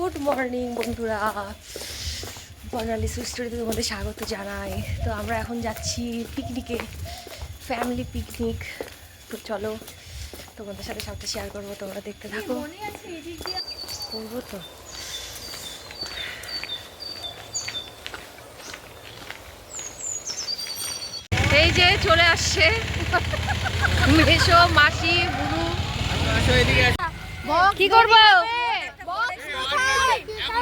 Good morning বন্ধুরা। বর্ণালী সুস্টোরিতে তোমাদের স্বাগত জানাই। তো আমরা এখন যাচ্ছি পিকনিকে ফ্যামিলি পিকনিক তো চলো তোমাদের সাথে সবটা শেয়ার করব তোমরা দেখতে থাকো। করব তো। এই যে চলে আসছে। মেশো মাসি বুড়ু কি করব ও কিসে আসতেছে তা ইয়ে করে আসলেই ভালো হ্যান্ডেল করে আসলেই ভালো। এই যে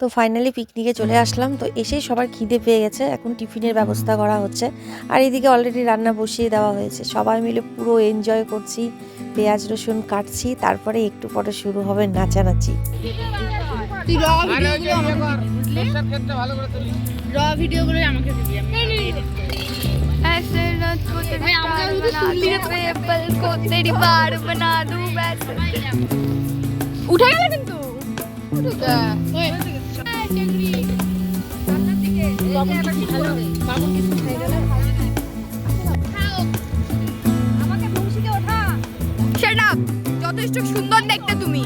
তো ফাইনালি পিকনিকে চলে আসলাম। তো এসেই সবার খিদে পেয়ে গেছে। এখন টিফিনের ব্যবস্থা করা হচ্ছে। আর এদিকে অলরেডি রান্না বসিয়ে দেওয়া হয়েছে। সবাই মিলে পুরো এনজয় করছি। পেঁয়াজ রসুন কাটছি। তারপরে একটু পরে শুরু হবে নাচানাচি। উঠা গেল কিন্তু। সুন্দর দেখতে তুমি।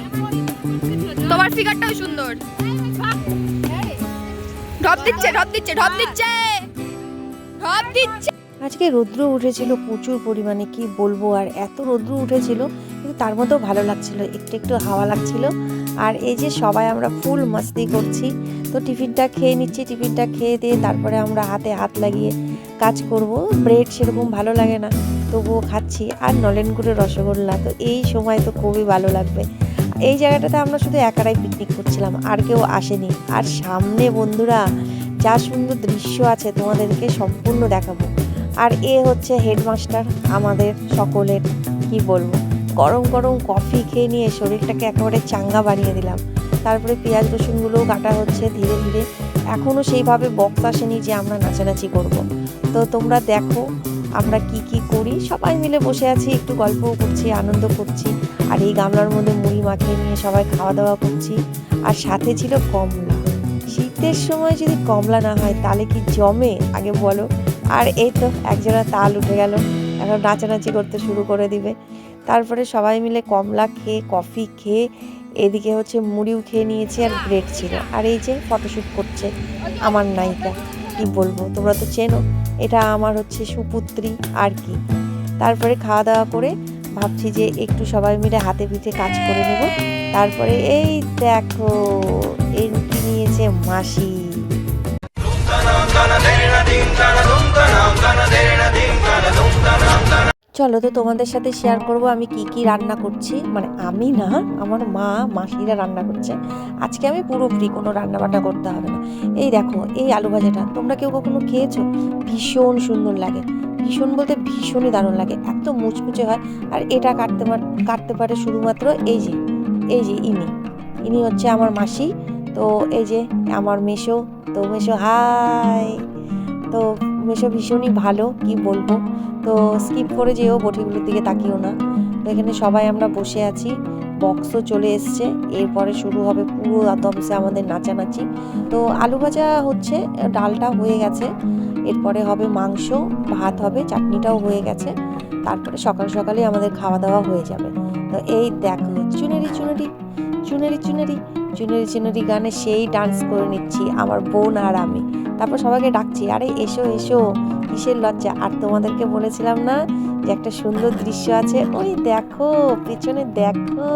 তোমার ফিগারটাও সুন্দর। ঢপ দিচ্ছে ঢপ দিচ্ছে ঢপ দিচ্ছে। ঢপ দিচ্ছে। আজকে রৌদ্র উঠেছিল প্রচুর পরিমাণে, কি বলব, আর এত রৌদ্র উঠেছিল, কিন্তু তার মধ্যেও ভালো লাগছিল, একটু একটু হাওয়া লাগছিল। আর এই যে সবাই আমরা ফুল মস্তি করছি, তো টিফিনটা খেয়ে নিচ্ছি, টিফিনটা খেয়ে দিয়ে তারপরে আমরা হাতে হাত লাগিয়ে কাজ করব। ব্রেড সেরকম ভালো লাগে না, তবুও খাচ্ছি। আর নলেন রসগোল্লা, তো এই সময় তো খুবই ভালো লাগবে। এই জায়গাটাতে আমরা শুধু একারাই পিকনিক করছিলাম, আর কেউ আসেনি। আর সামনে বন্ধুরা, যা সুন্দর দৃশ্য আছে তোমাদেরকে সম্পূর্ণ দেখাবো। আর এ হচ্ছে হেডমাস্টার আমাদের সকলের, কি বলব? গরম গরম কফি খেয়ে নিয়ে শরীরটাকে একেবারে চাঙ্গা বানিয়ে দিলাম। তারপরে পেঁয়াজ রসুনগুলোও কাটা হচ্ছে ধীরে ধীরে। এখনও সেইভাবে বক্স আসেনি যে আমরা নাচানাচি করব। তো তোমরা দেখো আমরা কি কি করি। সবাই মিলে বসে আছি, একটু গল্পও করছি, আনন্দ করছি। আর এই গামলার মধ্যে মুড়ি মাখিয়ে নিয়ে সবাই খাওয়া দাওয়া করছি। আর সাথে ছিল কমলা। শীতের সময় যদি কমলা না হয় তাহলে কি জমে? আগে বলো। আর এই তো, একজোড়া তাল উঠে গেল। এখন নাচানাচি করতে শুরু করে দিবে। তারপরে সবাই মিলে কমলা খেয়ে, কফি খেয়ে, এদিকে হচ্ছে মুড়িও খেয়ে নিয়েছি আর ব্রেড ছিল। আর এই যে ফটোশ্যুট করছে আমার নায়িকা, কি বলব? তোমরা তো চেনো, এটা আমার হচ্ছে সুপুত্রী আর কি। তারপরে খাওয়া দাওয়া করে ভাবছি যে একটু সবাই মিলে হাতে পিঠে কাজ করে নেব। তারপরে এই দেখো, এন্ট্রি নিয়েছে মাসি। চলো তো তোমাদের সাথে শেয়ার করব আমি কি কি রান্না করছি। মানে আমি না, আমার মা, মাসিরা রান্না করছে। আজকে আমি পুরো ফ্রি কোনো রান্না বান্না করতে হবে না। এই দেখো, এই আলু ভাজাটা, তোমরা কেউ কখনো খেয়েছো? ভীষণ সুন্দর লাগে। ভীষণ বলতে ভীষণই দারুণ লাগে। এত মুচমুচে হয়। আর এটা কাটতে কাটতে পারে শুধুমাত্র এই যে এই যে ইনি। ইনি হচ্ছে আমার মাসি। তো এই যে, আমার মেশো তো মেশো হাই। তো মেশো ভীষণই ভালো, কি বলব? তো স্কিপ করে যেও বটিগুলোর দিকে তাকিও না। তো এখানে সবাই আমরা বসে আছি বক্সও চলে এসছে। এরপরে শুরু হবে পুরো দমসে আমাদের নাচানাচি। তো আলু ভাজা হচ্ছে, ডালটা হয়ে গেছে। এরপরে হবে মাংস, ভাত হবে, চাটনিটাও হয়ে গেছে। তারপরে সকাল সকালে আমাদের খাওয়া দাওয়া হয়ে যাবে। তো এই দেখো, চুনেরি চুনেরি চুনেরি চুনেরি। চুনেরি চুনুরি গানে সেই ডান্স করে নিচ্ছি, আমার বোন আর আমি। তারপর সবাইকে ডাকছি, আরে এসো এসো, কিসের লজ্জা? আর তোমাদেরকে বলেছিলাম না যে একটা সুন্দর দৃশ্য আছে, ওই দেখো, পেছনে দেখো,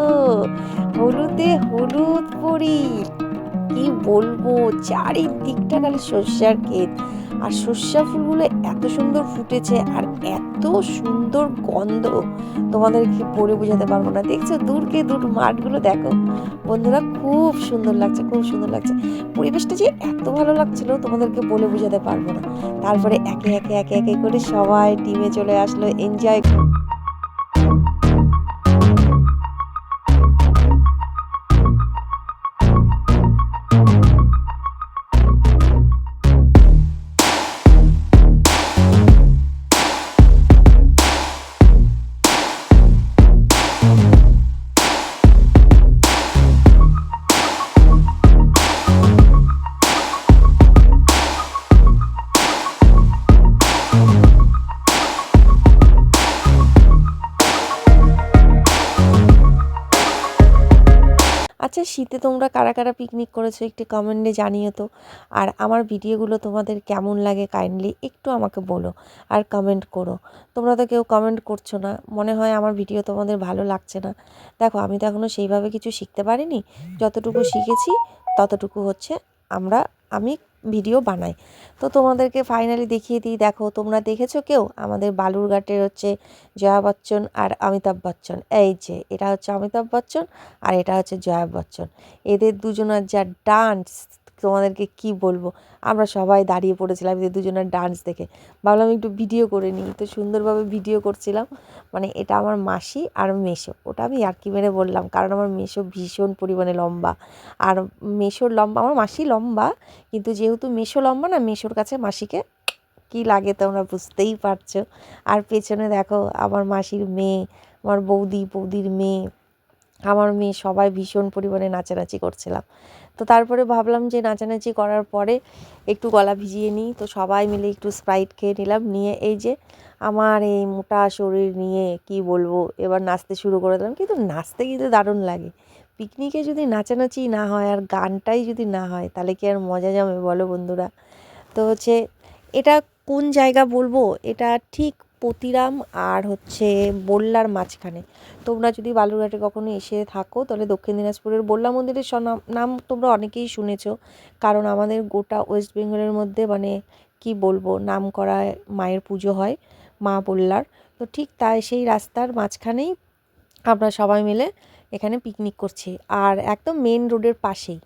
হলুদে হলুদ পরি। কি বলব? চারিদিকটা খালি সর্ষার ক্ষেত। আর সর্ষা ফুলগুলো এত সুন্দর ফুটেছে আর এত সুন্দর গন্ধ। তোমাদেরকে বলে বোঝাতে পারব না। দেখছ? দূরকে দূর মাঠগুলো দেখো। বন্ধুরা, খুব সুন্দর লাগছে, খুব সুন্দর লাগছে। পরিবেশটা যে এত ভালো লাগছিল তোমাদেরকে বলে বোঝাতে পারব না। তারপরে একে একে একে একে করে সবাই টিমে চলে আসলো। এনজয় শীতে তোমরা কারা কারা পিকনিক করেছ একটি কমেন্টে জানিও তো। আর আমার ভিডিওগুলো তোমাদের কেমন লাগে কাইন্ডলি একটু আমাকে বলো আর কমেন্ট করো। তোমরা তো কেউ কমেন্ট করছ না, মনে হয় আমার ভিডিও তোমাদের ভালো লাগছে না। দেখো, আমি তো এখনও সেইভাবে কিছু শিখতে পারিনি। যতটুকু শিখেছি, ততটুকু হচ্ছে আমরা, আমি ভিডিও বানাই তো তোমাদেরকে ফাইনালি দেখিয়ে দিই, দেখো তোমরা দেখেছ কেউ? আমাদের বালুরঘাটের হচ্ছে জয়া বচ্চন আর অমিতাভ বচ্চন। এই যে, এটা হচ্ছে অমিতাভ বচ্চন আর এটা হচ্ছে জয়া বচ্চন। এদের দুজনের যা ডান্স তোমাদেরকে কি বলব? আমরা সবাই দাঁড়িয়ে পড়েছিলাম এদের দুজনের ডান্স দেখে। ভাবলাম একটু ভিডিও করে নিই। তো সুন্দরভাবে ভিডিও করছিলাম। মানে এটা আমার মাসি আর মেশো ওটা আমি ইয়ার্কি মেরে বললাম। কারণ আমার মেশো ভীষণ পরিমাণে লম্বা। আর মেশোর লম্বা, আমার মাসি লম্বা, কিন্তু যেহেতু মেশো লম্বা না মেশোর কাছে মাসিকে কি লাগে তোমরা বুঝতেই পারছ। আর পেছনে দেখো, আমার মাসির মেয়ে, আমার বৌদি, বৌদির মেয়ে আমার মেয়ে সবাই ভীষণ পরিমাণে নাচানাচি করছিলাম। তো তারপরে ভাবলাম যে নাচানাচি করার পরে একটু গলা ভিজিয়ে নিই। তো সবাই মিলে একটু স্প্রাইট খেয়ে নিলাম। নিয়ে এই যে আমার এই মোটা শরীর নিয়ে কি বলব, এবার নাচতে শুরু করে দিলাম। কিন্তু নাচতে কিন্তু দারুণ লাগে। পিকনিকে যদি নাচানাচি না হয় আর গানটাই যদি না হয়, তাহলে কি আর মজা জমে বলো বন্ধুরা? তো হচ্ছে এটা কোন জায়গা বলব? এটা ঠিক পতিরাম আর হচ্ছে বল্লার মাঝখানে। তোমরা যদি বালুরঘাটে কখনো এসে থাকো, তাহলে দক্ষিণ দিনাজপুরের বল্লা মন্দিরের সনাম নাম তোমরা অনেকেই শুনেছ। কারণ আমাদের গোটা ওয়েস্ট বেঙ্গলের মধ্যে মানে কি বলব নাম করা মায়ের পুজো হয় মা বল্লার তো ঠিক তাই সেই রাস্তার মাঝখানেই আমরা সবাই মিলে এখানে পিকনিক করছি। আর একদম মেন রোডের পাশেই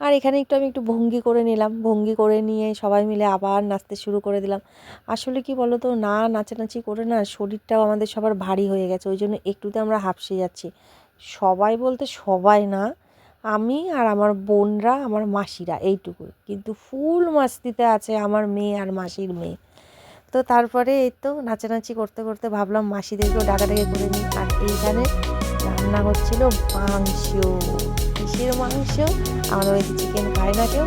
আর এখানে একটু আমি একটু ভঙ্গি করে নিলাম। ভঙ্গি করে নিয়ে সবাই মিলে আবার নাচতে শুরু করে দিলাম। আসলে কি বলো তো না নাচানাচি করে না শরীরটাও আমাদের সবার ভারী হয়ে গেছে। ওই জন্য একটুতে আমরা হাঁপসে যাচ্ছি। সবাই বলতে সবাই না, আমি আর আমার বোনরা, আমার মাসিরা এইটুকু কিন্তু ফুল মাস্তিতে আছে আমার মেয়ে আর মাসির মেয়ে। তো তারপরে এই তো নাচানাচি করতে করতে ভাবলাম মাসিদেরকেও ডাকাডাকি করে নিই। আর এইখানে রান্না হচ্ছিল মাংস। কিসের মাংস আমাদের বাড়িতে চিকেন খাই না কেউ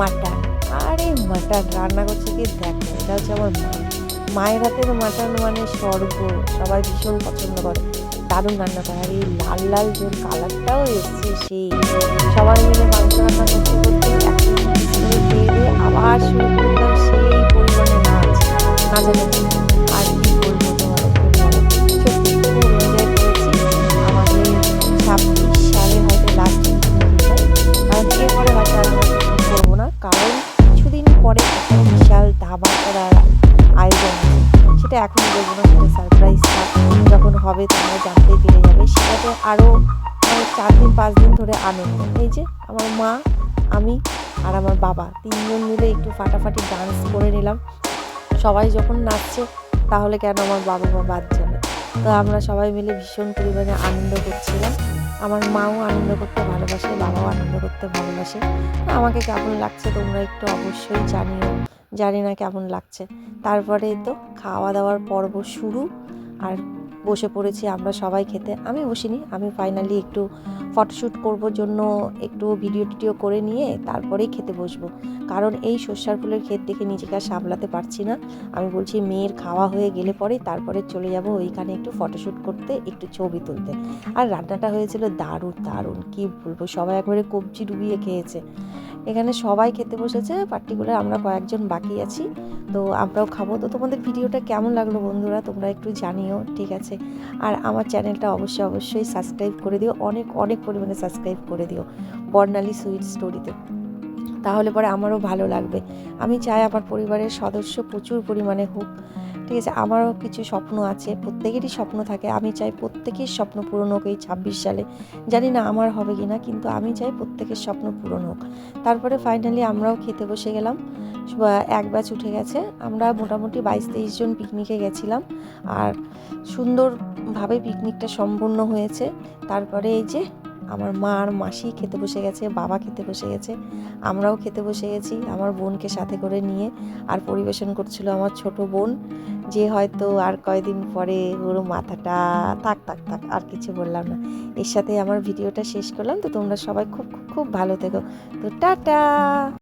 মাটন আর এই মাটন রান্না করছে কি, দেখো, এটা হচ্ছে আমার মা। মায়ের হাতের মাটন মানে স্বর্গ, সবাই ভীষণ পছন্দ করে। দারুণ রান্না করে, আর এই লাল লাল যে কালারটাও এসছে সেই। সবাই মিলে মাংস রান্না করতে করতে আবার শুরু সেটা মনে বলব না। সারপ্রাইজ যখন হবে তোমরা জানতে পেরে যাবে। সেটাতে আরও চার দিন, পাঁচ দিন ধরে আনন্দ এই যে, আমার মা, আমি আর আমার বাবা তিনজন মিলে একটু ফাটাফাটি ডান্স করে নিলাম। সবাই যখন নাচছে, তাহলে কেন আমার বাবা মা বাদ যাবে? তো আমরা সবাই মিলে ভীষণ পরিমাণে আনন্দ করছিলাম। আমার মাও আনন্দ করতে ভালোবাসে, বাবাও আনন্দ করতে ভালোবাসে। আমাকে কেমন লাগছে তোমরা একটু অবশ্যই জানিও। জানি না কেমন লাগছে। তারপরে তো খাওয়া দাওয়ার পর্ব শুরু। আর বসে পড়েছি, আমরা সবাই খেতে। আমি বসিনি, আমি ফাইনালি একটু ফটোশ্যুট করবার জন্য একটু ভিডিও টিডিও করে নিয়ে তারপরেই খেতে বসবো। কারণ এই সর্ষার ফুলের ক্ষেত দেখে নিজেকে আর সামলাতে পারছি না। আমি বলছি, মেয়ের খাওয়া হয়ে গেলে পরে তারপরে চলে যাব ওইখানে একটু ফটোশ্যুট করতে, একটু ছবি তুলতে। আর রান্নাটা হয়েছিল দারুণ দারুণ। কি বলব, সবাই একবারে কবজি ডুবিয়ে খেয়েছে। এখানে সবাই খেতে বসেছে পার্টিকুলার আমরা কয়েকজন বাকি আছি। তো আমরাও খাব। তো তোমাদের ভিডিওটা কেমন লাগল বন্ধুরা? তোমরা একটু জানিও, ঠিক আছে? আর আমার চ্যানেলটা অবশ্যই অবশ্যই সাবস্ক্রাইব করে দিও। অনেক অনেক পরিমাণে সাবস্ক্রাইব করে দিও বর্ণালী সুইট স্টোরিতে তাহলে পরে আমারও ভালো লাগবে। আমি চাই আমার পরিবারের সদস্য প্রচুর পরিমাণে হোক। ঠিক আছে, আমারও কিছু স্বপ্ন আছে, প্রত্যেকেরই স্বপ্ন থাকে। আমি চাই প্রত্যেকের স্বপ্ন পূরণ হোক এই ছাব্বিশ সালে। জানি না আমার হবে কি না, কিন্তু আমি চাই প্রত্যেকের স্বপ্ন পূরণ হোক। তারপরে ফাইনালি আমরাও খেতে বসে গেলাম। এক ব্যাচ উঠে গেছে। আমরা মোটামুটি বাইশ তেইশ জন পিকনিকে গেছিলাম। আর সুন্দরভাবে পিকনিকটা সম্পূর্ণ হয়েছে। তারপরে এই যে আমার মা আর মাসি খেতে বসে গেছে, বাবা খেতে বসে গেছে, আমরাও খেতে বসে গেছি, আমার বোনকে সাথে করে নিয়ে আর পরিবেশন করছিল আমার ছোট বোন, যে হয়তো আর কয়দিন পরে ওর মাথাটা থাক থাক থাক, আর কিছু বললাম না। এর সাথে আমার ভিডিওটা শেষ করলাম, তো তোমরা সবাই খুব খুব খুব ভালো থেকো। তো টাটা!